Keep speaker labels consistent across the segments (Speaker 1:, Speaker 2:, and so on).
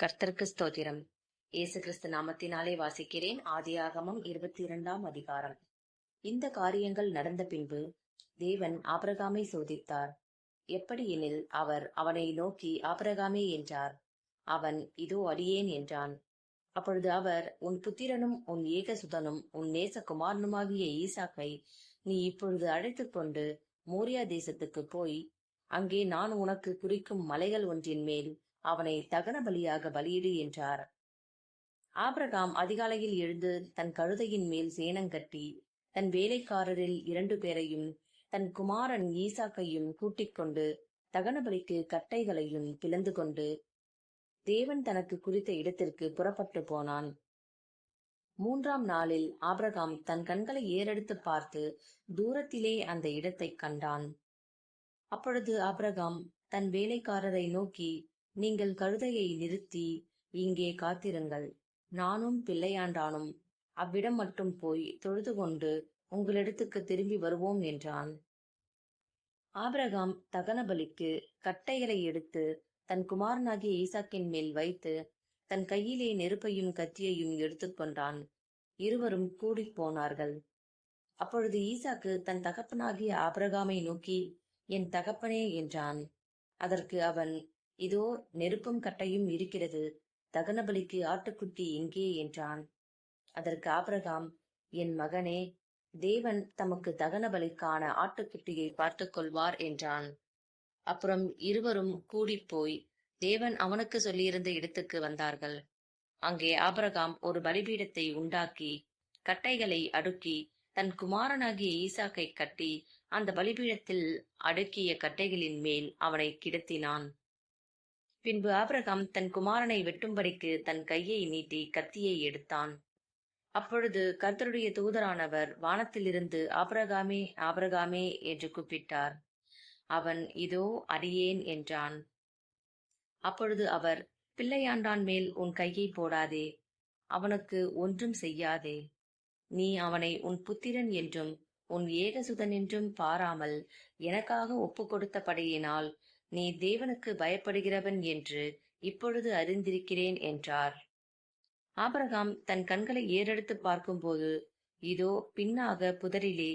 Speaker 1: கர்த்தருக்கு ஸ்தோத்திரம். இயேசு கிறிஸ்து நாமத்தினாலே வாசிக்கிறேன். ஆதியாகமம் இருபத்தி இரண்டாம் அதிகாரம். இந்த காரியங்கள் நடந்த பின்பு தேவன் ஆபிரகாமை சோதித்தார். எப்படி எனில் அவர் அவனை நோக்கி ஆபிரகாமே என்றார். அவன் இதோ அடியேன் என்றான். அப்பொழுது அவர் உன் புத்திரனும் உன் ஏகசுதனும் உன் நேசகுமாரனுமாகிய ஈசாக்கை நீ இப்பொழுது அழைத்துக்கொண்டு மோரியா தேசத்துக்கு போய் அங்கே நான் உனக்கு குறிக்கும் மலைகள் ஒன்றின் மேல் அவனை தகன பலியாக பலியிடு என்றார். ஆபிரகாம் அதிகாலையில் எழுந்து தன் கழுதையின் மேல் சேனங்கட்டி தன் வேலைக்காரரில் இரண்டு பேரையும் தன் குமாரன் ஈசாக்கையும் கூட்டிக் கொண்டு தகனபலிக்கு கட்டைகளையும் பிளந்து கொண்டு தேவன் தனக்கு குறித்த இடத்திற்கு புறப்பட்டு போனான். மூன்றாம் நாளில் ஆபிரகாம் தன் கண்களை ஏறெடுத்து பார்த்து தூரத்திலே அந்த இடத்தைக் கண்டான். அப்பொழுது ஆபிரகாம் தன் வேலைக்காரரை நோக்கி நீங்கள் கழுதையை நிறுத்தி இங்கே காத்திருங்கள். நானும் பிள்ளையாண்டானும். அவ்விடம் மட்டும் போய் தொழுது கொண்டு உங்களிடத்துக்கு திரும்பி வருவோம் என்றான். ஆபிரகாம் தகனபலிக்கு கட்டைகளை எடுத்து தன் குமாரனாகிய ஈசாக்கின் மேல் வைத்து தன் கையிலே நெருப்பையும் கத்தியையும் எடுத்துக்கொண்டான் இருவரும் கூடிப் போனார்கள். அப்பொழுது ஈசாக்கு தன் தகப்பனாகிய ஆபிரகாமை நோக்கி என் தகப்பனே என்றான். அதற்கு அவன் இதோ நெருப்பும் கட்டையும் இருக்கிறது. தகனபலிக்கு ஆட்டுக்குட்டி எங்கே? என்றான். அதற்கு ஆபிரகாம் என் மகனே தேவன் தமக்கு தகனபலிக்கான ஆட்டுக்குட்டியை பார்த்துக் கொள்வார் என்றான். அப்புறம் இருவரும் கூடிப்போய் தேவன் அவனுக்கு சொல்லியிருந்த இடத்துக்கு வந்தார்கள். அங்கே ஆபரகாம் ஒரு பலிபீடத்தை உண்டாக்கி கட்டைகளை அடுக்கி தன் குமாரனாகிய ஈசாக்கை கட்டி அந்த பலிபீடத்தில் அடுக்கிய கட்டைகளின் மேல் அவனை கிடத்தினான். பின்பு ஆபிரகாம் தன் குமாரனை வெட்டும்படிக்கு தன் கையை நீட்டி கத்தியை எடுத்தான். அப்பொழுது கர்த்தருடைய தூதரானவர் வானத்திலிருந்து ஆபிரகாமே ஆபிரகாமே என்று கூப்பிட்டார். அவன் இதோ அடியேன் என்றான். அப்பொழுது அவர் பிள்ளையாண்டான் மேல் உன் கையை போடாதே அவனுக்கு ஒன்றும் செய்யாதே. நீ அவனை உன் புத்திரன் என்றும் உன் ஏகசுதன் என்றும் பாராமல் எனக்காக ஒப்பு கொடுத்தபடியினால் நீ தேவனுக்கு பயப்படுகிறவன் என்று இப்பொழுது அறிந்திருக்கிறேன் என்றார். ஆபரகாம் தன் கண்களை ஏறெடுத்து பார்க்கும்போது இதோ பின்னாக புதரிலே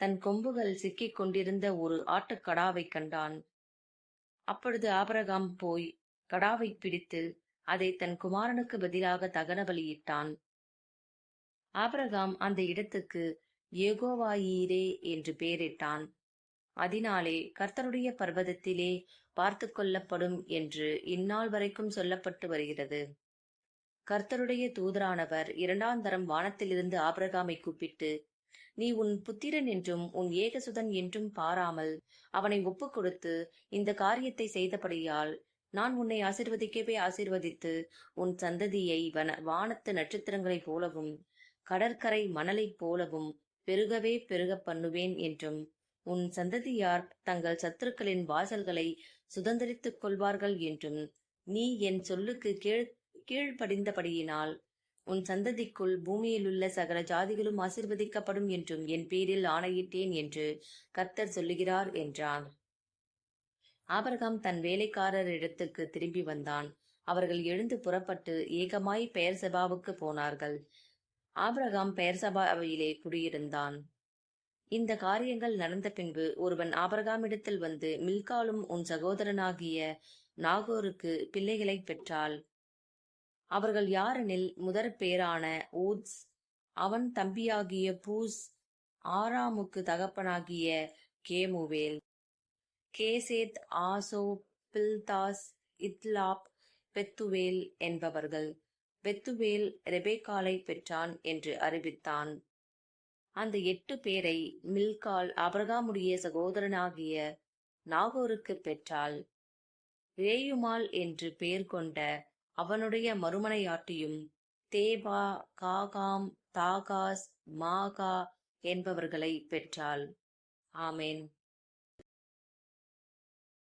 Speaker 1: தன் கொம்புகள் சிக்கிக் கொண்டிருந்த ஒரு ஆட்டுக்கடாவை கண்டான். அப்பொழுது ஆபரகாம் போய் கடாவை பிடித்து அதை தன் குமாரனுக்கு பதிலாக தகன பலியிட்டான். ஆபரகாம் அந்த இடத்துக்கு ஏகோவாயீரே என்று பெயரிட்டான். அதனாலே கர்த்தருடைய பர்வதத்திலே பார்த்து கொள்ளப்படும் என்று இந்நாள் வரைக்கும் சொல்லப்பட்டு வருகிறது. கர்த்தருடைய தூதரானவர் இரண்டாம் தரம் வானத்திலிருந்து ஆபிரகாமை கூப்பிட்டு நீ உன் புத்திரன் என்றும் உன் ஏகசுதன் என்றும் பாராமல் அவனை ஒப்புக் கொடுத்து இந்த காரியத்தை செய்தபடியால் நான் உன்னை ஆசிர்வதிக்கவே ஆசிர்வதித்து உன் சந்ததியை வன வானத்து நட்சத்திரங்களைப் போலவும் கடற்கரை மணலைப் போலவும் பெருகவே பெருக பண்ணுவேன் என்றும் உன் சந்ததியார் தங்கள் சத்துருக்களின் வாசல்களை சுதந்திரித்துக் கொள்வார்கள் என்றும் நீ என் சொல்லுக்கு கீழ் கீழ்ப்படிந்தபடியினால் உன் சந்ததிக்குள் பூமியிலுள்ள சகல ஜாதிகளும் ஆசிர்வதிக்கப்படும் என்றும் என் பேரில் ஆணையிட்டேன் என்று கர்த்தர் சொல்லுகிறார் என்றான். ஆபரகாம் தன் வேலைக்காரர் இடத்துக்கு திரும்பி வந்தான். அவர்கள் எழுந்து புறப்பட்டு ஏகமாய் பெயர் சபாவுக்கு போனார்கள். ஆபிரகாம் பெயர் சபாவிலே குடியிருந்தான். இந்த காரியங்கள் நடந்த பின்பு ஒருவன் ஆபரகாமிடத்தில் வந்து மில்காலும் உன் சகோதரனாகிய நாகோருக்கு பிள்ளைகளை பெற்றாள். அவர்கள் யாரெனில் முதற் பேரான ஊத்ஸ் அவன் தம்பியாகிய பூஸ் ஆறாமுக்கு தகப்பனாகிய கேமுவேல் கேசேத் ஆசோ பில்தாஸ் இத்லாப் பெத்துவேல் என்பவர்கள். பெத்துவேல் ரெபேக்காலை பெற்றான் என்று அறிவித்தான். அந்த எட்டு பேரை மில்கால் அபரகாமுடைய சகோதரனாகிய நாகோருக்கு பெற்றாள். ரேயுமால் என்று பெயர் கொண்ட அவனுடைய மறுமனையாட்டியும் தேபா காகாம் தாகாஸ் மாகா என்பவர்களை பெற்றாள். ஆமேன்.